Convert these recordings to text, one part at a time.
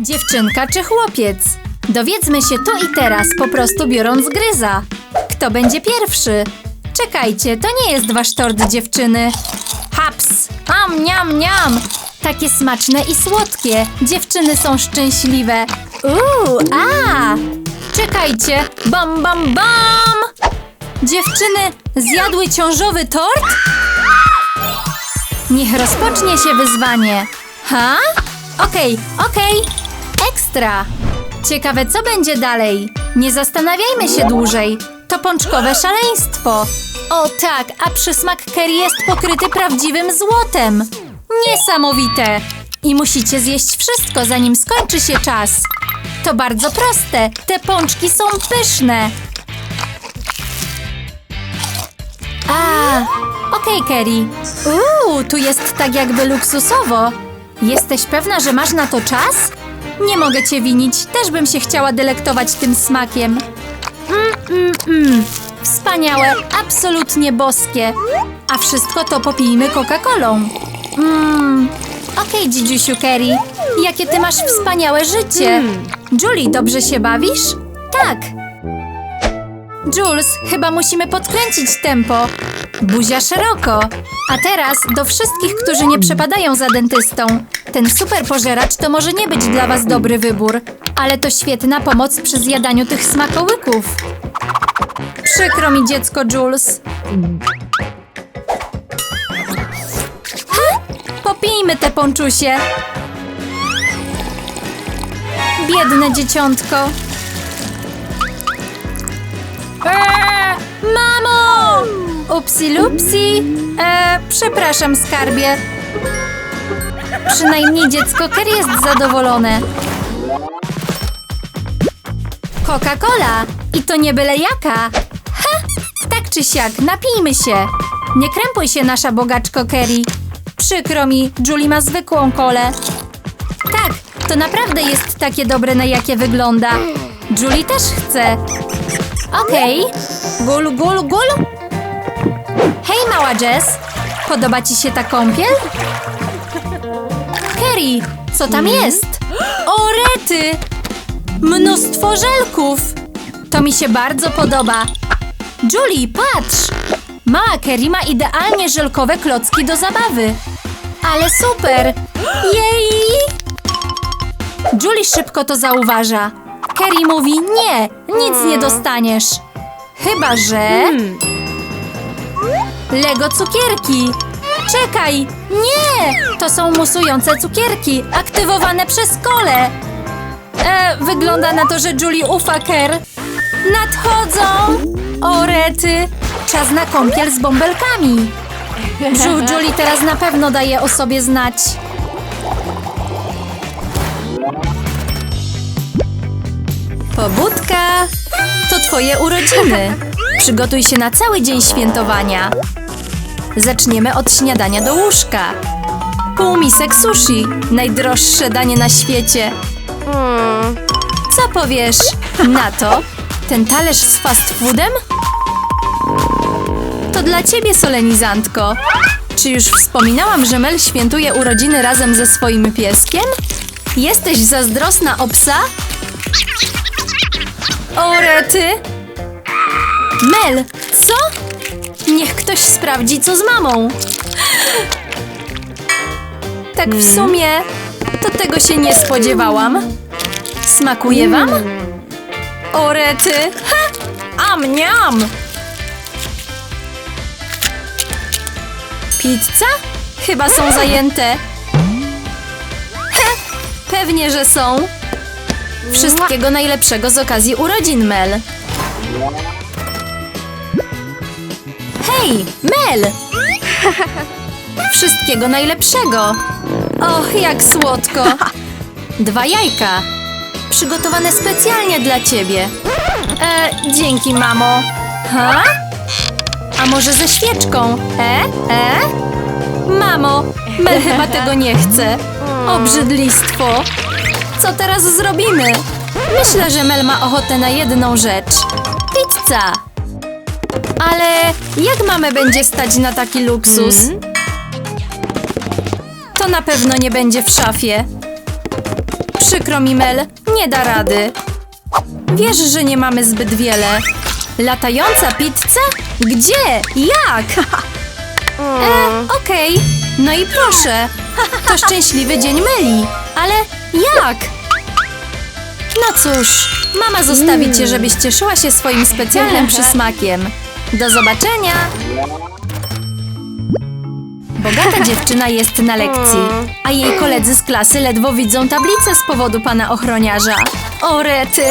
Dziewczynka czy chłopiec? Dowiedzmy się tu i teraz, po prostu biorąc gryza. Kto będzie pierwszy? Czekajcie, to nie jest wasz tort dziewczyny. Haps! Am, niam, niam! Takie smaczne i słodkie. Dziewczyny są szczęśliwe. Uuu, a! Czekajcie! Bam, bam, bam! Dziewczyny zjadły ciążowy tort? Niech rozpocznie się wyzwanie. Ha? Okej, okej. Ciekawe, co będzie dalej. Nie zastanawiajmy się dłużej. To pączkowe szaleństwo. O tak, a przysmak curry jest pokryty prawdziwym złotem. Niesamowite. I musicie zjeść wszystko, zanim skończy się czas. To bardzo proste. Te pączki są pyszne. A, okej, Kerry. Uuu, tu jest tak jakby luksusowo. Jesteś pewna, że masz na to czas? Nie mogę cię winić, też bym się chciała delektować tym smakiem. Mm, mm, mm. Wspaniałe, absolutnie boskie. A wszystko to popijmy Coca-Colą. Mmm. Okej, dzidziusiu Kerry. Jakie ty masz wspaniałe życie. Julie, dobrze się bawisz? Tak. Jules, chyba musimy podkręcić tempo. Buzia szeroko. A teraz do wszystkich, którzy nie przepadają za dentystą. Ten super pożeracz to może nie być dla was dobry wybór, ale to świetna pomoc przy zjadaniu tych smakołyków. Przykro mi dziecko, Jules. Ha! Popijmy te ponczusie. Biedne dzieciątko. Eee, mamo! Upsi lupsi. Eee, przepraszam, skarbie. Przynajmniej dziecko Kerry jest zadowolone. Coca-Cola! I to nie byle jaka. Ha! Tak czy siak, napijmy się. Nie krępuj się, nasza bogaczko Kerry. Przykro mi, Julie ma zwykłą kolę. Tak, to naprawdę jest takie dobre, na jakie wygląda. Julie też chce. Okej. Gul, gul, gul. Hej, mała Jess. Podoba ci się ta kąpiel? Kerry, co tam jest? O, rety! Mnóstwo żelków. To mi się bardzo podoba. Julie, patrz! Mała Kerry ma idealnie żelkowe klocki do zabawy. Ale super! Jej! Julie szybko to zauważa. Kerry mówi nie, nic nie dostaniesz. Chyba, że... Lego cukierki. Czekaj, nie! To są musujące cukierki, aktywowane przez kole. E, wygląda na to, że Julie ufa Ker. Nadchodzą! O, rety! Czas na kąpiel z bąbelkami. Brzuch Julie teraz na pewno daje o sobie znać. Pobudka! To twoje urodziny. Przygotuj się na cały dzień świętowania. Zaczniemy od śniadania do łóżka. Pół misek sushi. Najdroższe danie na świecie. Co powiesz na to? Ten talerz z fast foodem? To dla ciebie, solenizantko. Czy już wspominałam, że Mel świętuje urodziny razem ze swoim pieskiem? Jesteś zazdrosna o psa? O, rety! Mel, co? Niech ktoś sprawdzi, co z mamą. Tak w sumie, to tego się nie spodziewałam. Smakuje wam? O, rety! Ha! Am, niam! Pizza? Chyba są zajęte. Ha! Pewnie, że są. Wszystkiego najlepszego z okazji urodzin, Mel. Hej, Mel! Wszystkiego najlepszego. Och, jak słodko. Dwa jajka. Przygotowane specjalnie dla ciebie. E, dzięki, mamo. Ha? A może ze świeczką? E? E? Mamo, Mel chyba tego nie chce. Obrzydlistwo. Co teraz zrobimy? Myślę, że Mel ma ochotę na jedną rzecz. Pizza. Ale jak mamę będzie stać na taki luksus? To na pewno nie będzie w szafie. Przykro mi, Mel, nie da rady. Wiesz, że nie mamy zbyt wiele. Latająca pizza? Gdzie? Jak? E, okej. No i proszę. To szczęśliwy dzień Meli. Ale jak? No cóż, mama zostawi cię, żebyś cieszyła się swoim specjalnym przysmakiem. Do zobaczenia! Bogata dziewczyna jest na lekcji, a jej koledzy z klasy ledwo widzą tablicę z powodu pana ochroniarza. O, rety!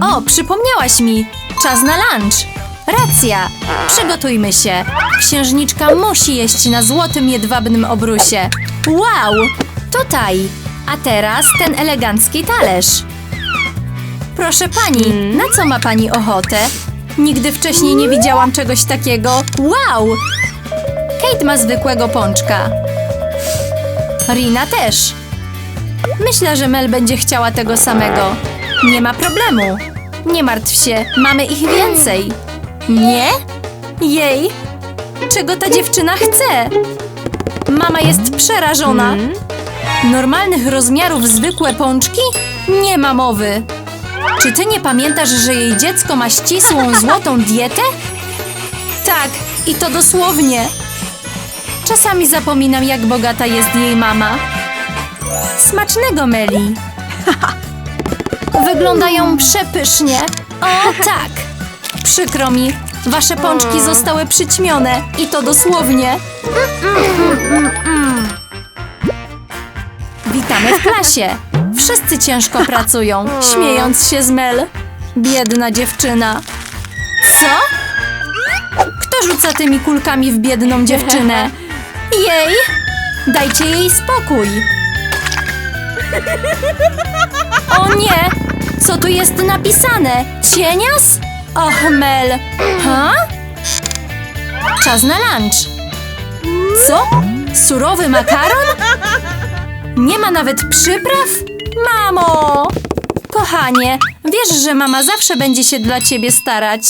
O, przypomniałaś mi! Czas na lunch! Racja! Przygotujmy się! Księżniczka musi jeść na złotym jedwabnym obrusie. Wow! Tutaj! A teraz ten elegancki talerz. Proszę pani, na co ma pani ochotę? Nigdy wcześniej nie widziałam czegoś takiego. Wow! Kate ma zwykłego pączka. Rina też. Myślę, że Mel będzie chciała tego samego. Nie ma problemu. Nie martw się, mamy ich więcej. Nie? Jej! Czego ta dziewczyna chce? Mama jest przerażona. Normalnych rozmiarów zwykłe pączki? Nie ma mowy. Czy ty nie pamiętasz, że jej dziecko ma ścisłą złotą dietę? Tak, i to dosłownie. Czasami zapominam, jak bogata jest jej mama. Smacznego, Meli. Wyglądają przepysznie. O, tak. Przykro mi, wasze pączki zostały przyćmione i to dosłownie. Witamy w klasie. Wszyscy ciężko pracują, śmiejąc się z Mel. Biedna dziewczyna. Co? Kto rzuca tymi kulkami w biedną dziewczynę? Jej! Dajcie jej spokój! O nie! Co tu jest napisane? Cienias? Och, Mel! Ha? Czas na lunch. Co? Surowy makaron? Nie ma nawet przypraw? Mamo! Kochanie, wiesz, że mama zawsze będzie się dla ciebie starać.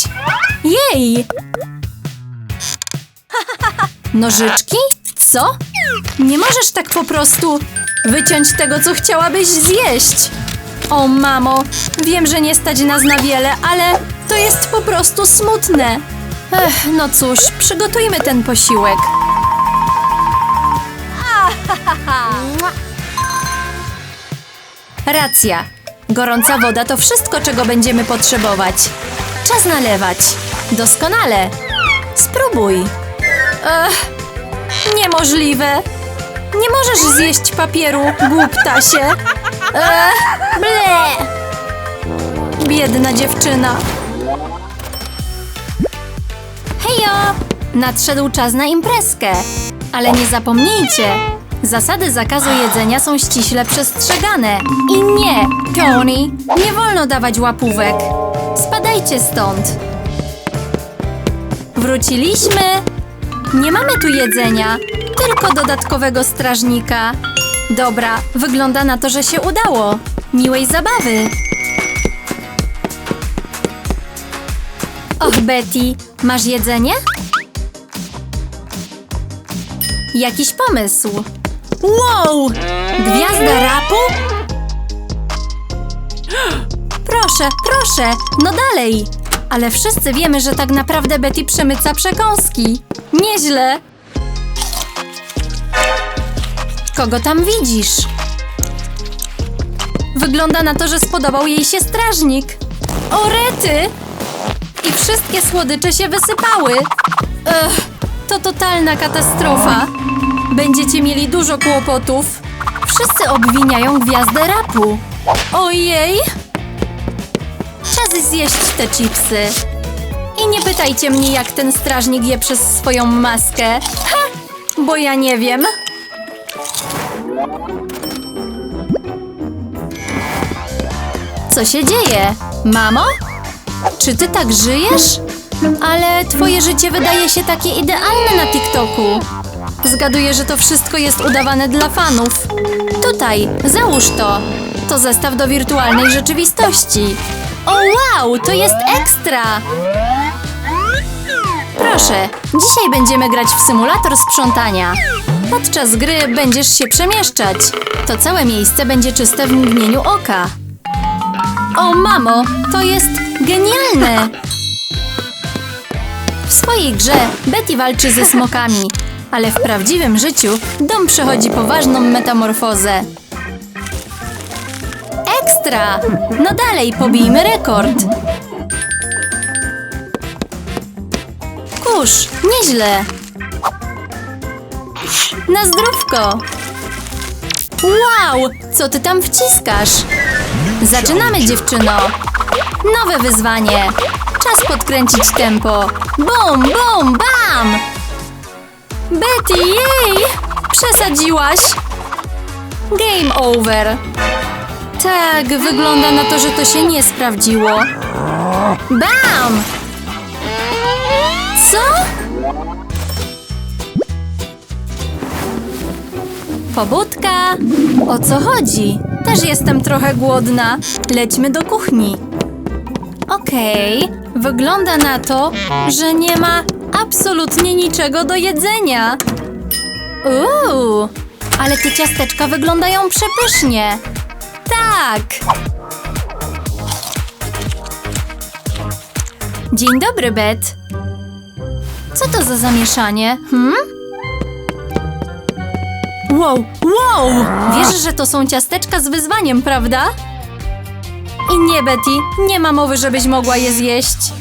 Jej! Nożyczki? Co? Nie możesz tak po prostu wyciąć tego, co chciałabyś zjeść. O, mamo, wiem, że nie stać nas na wiele, ale to jest po prostu smutne. Ech, no cóż, przygotujmy ten posiłek. Racja. Gorąca woda to wszystko, czego będziemy potrzebować. Czas nalewać. Doskonale. Spróbuj. Ech, niemożliwe. Nie możesz zjeść papieru, głuptasie. Ech, ble. Biedna dziewczyna. Hejo! Nadszedł czas na imprezkę. Ale nie zapomnijcie, zasady zakazu jedzenia są ściśle przestrzegane. I nie, Tony, nie wolno dawać łapówek. Spadajcie stąd. Wróciliśmy. Nie mamy tu jedzenia, tylko dodatkowego strażnika. Dobra, wygląda na to, że się udało. Miłej zabawy. Och, Betty, masz jedzenie? Jakiś pomysł. Wow! Gwiazda rapu? Proszę, proszę, no dalej. Ale wszyscy wiemy, że tak naprawdę Betty przemyca przekąski. Nieźle. Kogo tam widzisz? Wygląda na to, że spodobał jej się strażnik. O, rety! I wszystkie słodycze się wysypały. Ech, to totalna katastrofa. Będziecie mieli dużo kłopotów. Wszyscy obwiniają gwiazdę rapu. Ojej! Czas zjeść te chipsy. I nie pytajcie mnie, jak ten strażnik je przez swoją maskę. Ha! Bo ja nie wiem. Co się dzieje? Mamo? Czy ty tak żyjesz? Ale twoje życie wydaje się takie idealne na TikToku. Zgaduję, że to wszystko jest udawane dla fanów. Tutaj, załóż to. To zestaw do wirtualnej rzeczywistości. O wow, to jest ekstra! Proszę, dzisiaj będziemy grać w symulator sprzątania. Podczas gry będziesz się przemieszczać. To całe miejsce będzie czyste w mgnieniu oka. O mamo, to jest genialne! W swojej grze Betty walczy ze smokami, ale w prawdziwym życiu dom przechodzi poważną metamorfozę. Ekstra! No dalej, pobijmy rekord. Kurz, nieźle. Na zdrówko. Wow, co ty tam wciskasz? Zaczynamy, dziewczyno. Nowe wyzwanie. Czas podkręcić tempo. Bum, bum, bam! Betty, jej! Przesadziłaś. Game over. Tak, wygląda na to, że to się nie sprawdziło. Bam! Co? Pobudka! O co chodzi? Też jestem trochę głodna. Lećmy do kuchni. Okej, wygląda na to, że nie ma absolutnie niczego do jedzenia. Uuu, ale te ciasteczka wyglądają przepysznie. Tak. Dzień dobry, Bet. Co to za zamieszanie? Hmm? Wow, wow! Wiesz, że to są ciasteczka z wyzwaniem, prawda? I nie, Betty, nie ma mowy, żebyś mogła je zjeść.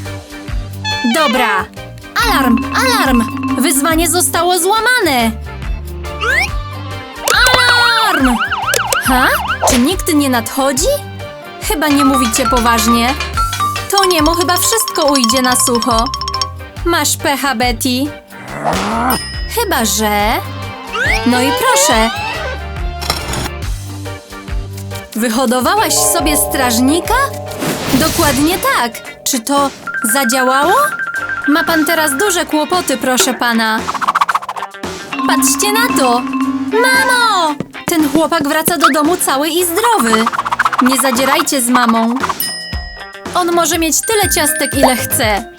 Dobra. Alarm, alarm! Wyzwanie zostało złamane! Alarm! Ha? Czy nikt nie nadchodzi? Chyba nie mówicie poważnie. To niemu chyba wszystko ujdzie na sucho. Masz pecha, Betty. Chyba, że... No i proszę. Wyhodowałaś sobie strażnika? Dokładnie tak. Czy to zadziałało? Ma pan teraz duże kłopoty, proszę pana. Patrzcie na to! Mamo! Ten chłopak wraca do domu cały i zdrowy. Nie zadzierajcie z mamą. On może mieć tyle ciastek, ile chce.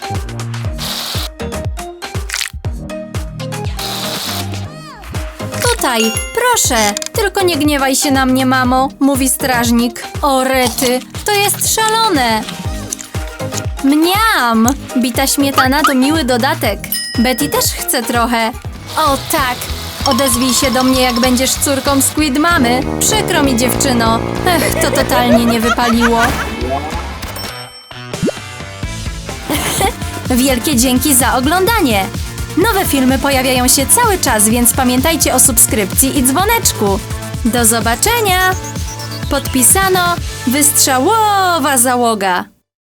Tutaj, proszę. Tylko nie gniewaj się na mnie, mamo, mówi strażnik. O, rety, to jest szalone. Mniam! Bita śmietana to miły dodatek. Betty też chce trochę. O tak! Odezwij się do mnie, jak będziesz córką Squid Mamy. Przykro mi, dziewczyno. Ech, to totalnie nie wypaliło. Wielkie dzięki za oglądanie! Nowe filmy pojawiają się cały czas, więc pamiętajcie o subskrypcji i dzwoneczku. Do zobaczenia! Podpisano Wystrzałowa Załoga.